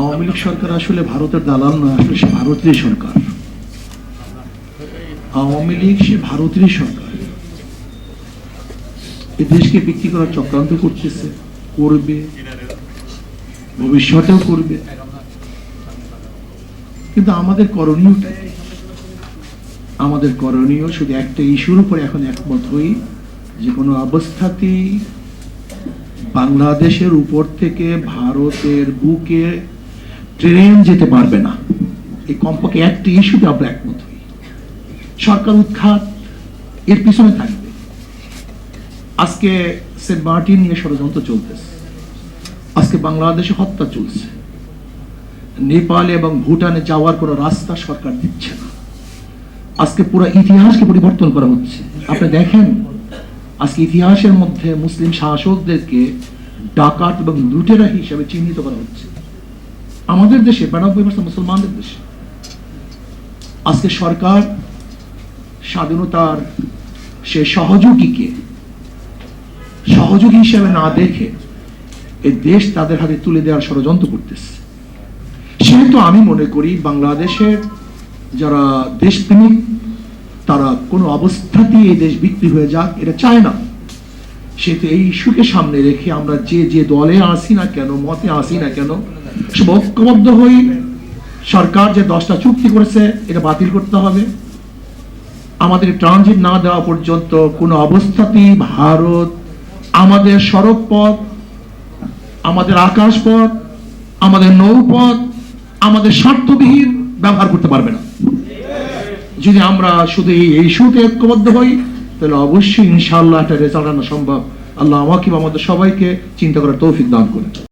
আওয়ামী লীগ সরকার আসলে ভারতের দালাল না আসলে সে ভারতেরই সরকার। আওয়ামী লীগ সে ভারতেরই সরকার। এ দেশকে বিক্রি করার চক্রান্ত করতেছে, করবে, ভবিষ্যতেও করবে। কিন্তু আমাদের করণীয়টা আমাদের করণীয় শুধু একটা ইস্যুর উপরে এখন একমত হই, যে কোনো অবস্থাতেই বাংলাদেশের উপর থেকে ভারতের বুকে ট্রেন যেতে পারবে না। এই কমপক্ষে একটি ইস্যুতে আমরা একমত হই। সরকার উৎখাত, এর পিছনে থাকবে। আজকে সেন্ট মার্টিন নিয়ে ষড়যন্ত্র চলতেছে। আজকে বাংলাদেশে হত্যা চলছে। নেপালে এবং ভুটানে যাওয়ার কোনো রাস্তা সরকার দিচ্ছে না। আজকে পুরো ইতিহাসকে পরিবর্তন করা হচ্ছে। আপনি দেখেন, আজকে ইতিহাসের মধ্যে মুসলিম শাসকদেরকে ডাকাত এবং লুটেরা হিসাবে চিহ্নিত করা হচ্ছে। আমাদের দেশে বিরানব্বই পার্সেন্ট মুসলমানদের দেশে আজকে সরকার স্বাধীনতার সে সহযোগীকে সহযোগী হিসেবে না দেখে এই দেশ তাদের হাতে তুলে দেওয়ার ষড়যন্ত্র করতেছে। সেহেতু আমি মনে করি বাংলাদেশের যারা দেশপ্রেমিক, তারা কোনো অবস্থাতেই এই দেশ বিক্রি হয়ে যাক, এটা চায় না। সেহেতু এই ইস্যুকে সামনে রেখে আমরা যে যে দলে আসি না কেন, মতে আসি না কেন ঐক্যবদ্ধ হই, সরকার যে দশটা চুক্তি করেছে, এটা বাতিল করতে হবে। আমাদের ট্রানজিট না দেওয়া পর্যন্ত কোনো অবস্থাতেই ভারত আমাদের সড়ক পথ আমাদের আকাশপথ, আমাদের নৌপথ, আমাদের স্বার্থবিহীন ব্যবহার করতে পারবে না। যদি আমরা শুধু এই ইস্যুতে ঐক্যবদ্ধ হই, তাহলে অবশ্যই ইনশাআল্লাহ একটা রেজাল্ট আনা সম্ভব। আল্লাহ আমাকে আমাদের সবাইকে চিন্তা করার তৌফিক দান করে